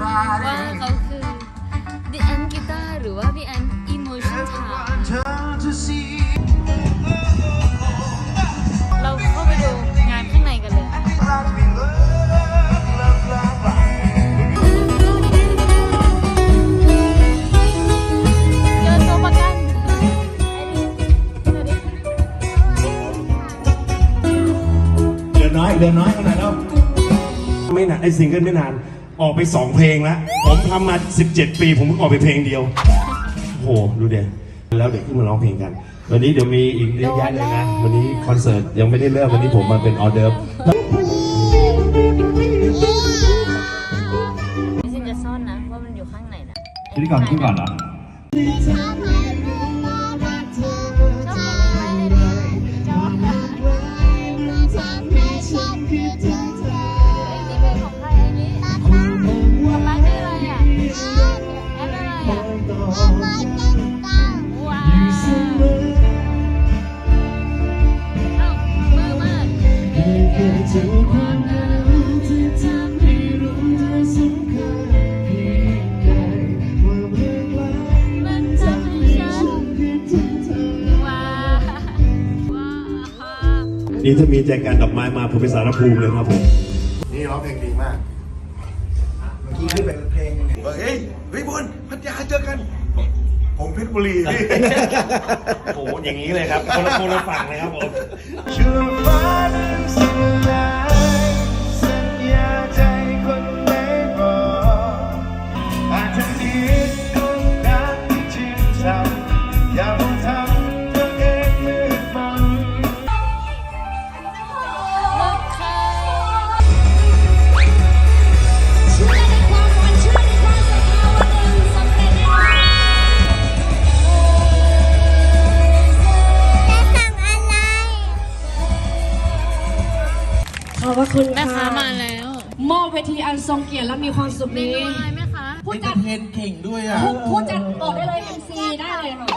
ว่าเขาคือ The Ant Guitar หรือว่า The Ant Emotion Town เราเข้าไปดูงานข้างในกันเลยเจอตัวประกันไอรินสวัสดีค่ะเดือนน้อยเดือนน้อยขนาดแล้วไม่นานไอ้ซิงเกิลไม่นาน ออกไปสองเพลงแล้วผมทำมา 17 ปี ผมเพิ่งออกไปเพลงเดียว โอ้โห ดูเดี๋ยวแล้วเดี๋ยวขึ้นมาร้องเพลงกัน วันนี้เดี๋ยวมีอีกเยอะแยะเลยนะ วันนี้คอนเสิร์ตยังไม่ได้เริ่มวันนี้ผมมาเป็นออเดิร์ฟพี่ซินจะซ่อนนะว่ามันอยู่ข้างในนะ พิธีกรขึ้นก่อนเหรอ นี่ถ้ามีแจกันดอกไม้มาผมไปสารภูมิเลยครับผม นี่ร้องเพลงดีมากเมื่อกี้ขึ้นเป็นเพลงยังไงเฮ้ยเฮ้ยบอลพัทยาเจอกัน ผมเพชรบุรีพี่ โอ้โหอย่างนี้เลยครับคนละคนละฝั่งเลยครับผม คุณแม่ค้าค่ะมาแล้วมอบเวทีอันทรงเกียรติและมีความสุขเมนี้นูอะไรแม่ค้าผู้จัดเทนเก่งด้วยอะผู้ผู้จัดบอกได้เลย MC ได้เลยค่ะ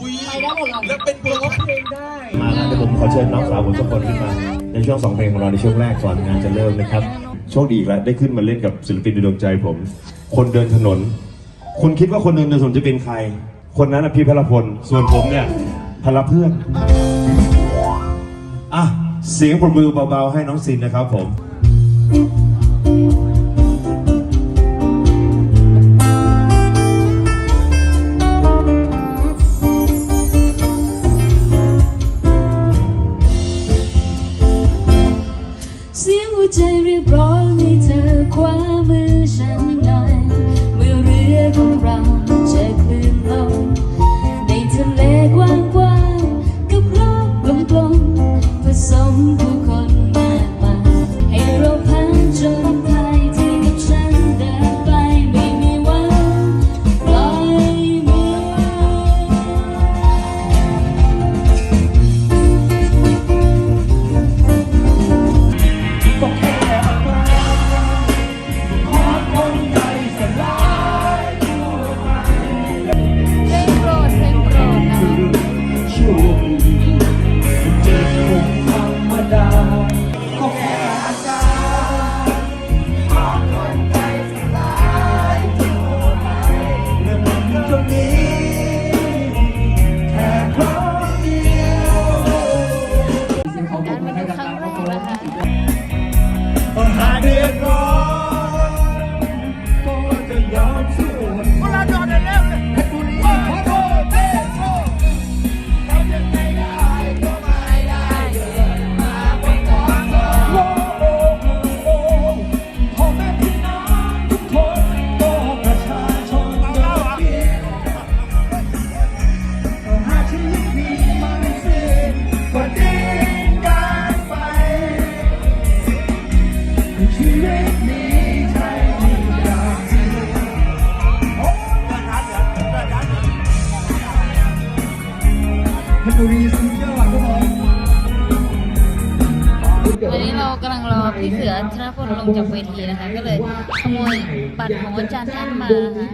อุ้ยไปได้หมดเลย แล้วเป็นตัวร้องเพลงได้ มาแล้วเดี๋ยวผมขอเชิญน้องสาวผมทุกคนขึ้นมา ในช่วงสองเพลงของเราในช่วงแรกก่อนงานจะเริ่มนะครับ โชคดีอีกแล้วได้ขึ้นมาเล่นกับศิลปินในดวงใจผม คนเดินถนน คุณคิดว่าคนเดินถนนจะเป็นใคร คนนั้นนะพี่พลพล ส่วนผมเนี่ยพลเพื่อน อะ เสียงปรบมือเบาๆให้น้องซินนะครับผมเสียงหัวใจเรียบร้อยมีเธอคว้ามือฉันหน่อยเมื่อเรือของเราจะคลื่นลง วันนี้เรากำลังรอพี่เสือธนพลลงจากเวทีนะคะ ก็เลยขโมยบัตรของอาจารย์แอนมานะคะ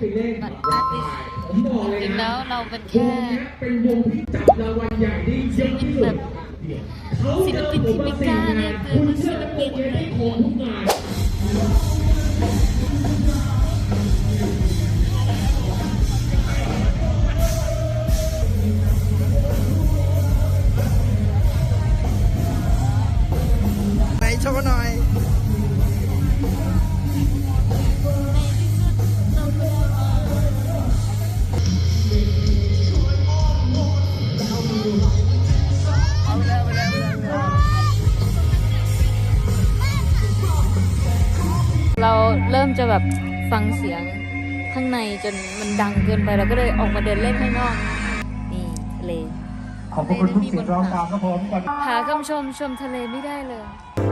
บัตรอาร์ติสจริงแล้วเราเป็นแค่ศิลปินแบบ ศิลปินที่ไม่กล้าเนี่ยคือศิลปิน เราเริ่มจะแบบฟังเสียงข้างในจนมันดังเกินไปเราก็เลยออกมาเดินเล่นข้างนอก นี่ทะเลขอบพระคุณทุกเสียงร้องตามครับผมก่อนหาคำชมชมทะเลไม่ได้เลย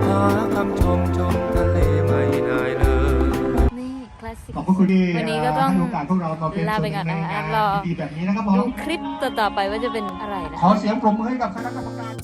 หาคำชมชมทะเลไม่ได้เลยนี่คลาสสิกขอบพระคุณที่วันนี้ก็ต้องให้โอกาสพวกเรามาเป็นลาไปก่อนส่วหงนะคะใงานรอดีๆแบบนี้นะครับผดูมคลิปต่อๆไปว่าจะเป็นอะไรนะขอเสียงปรบมือให้กับคณะกรรมการ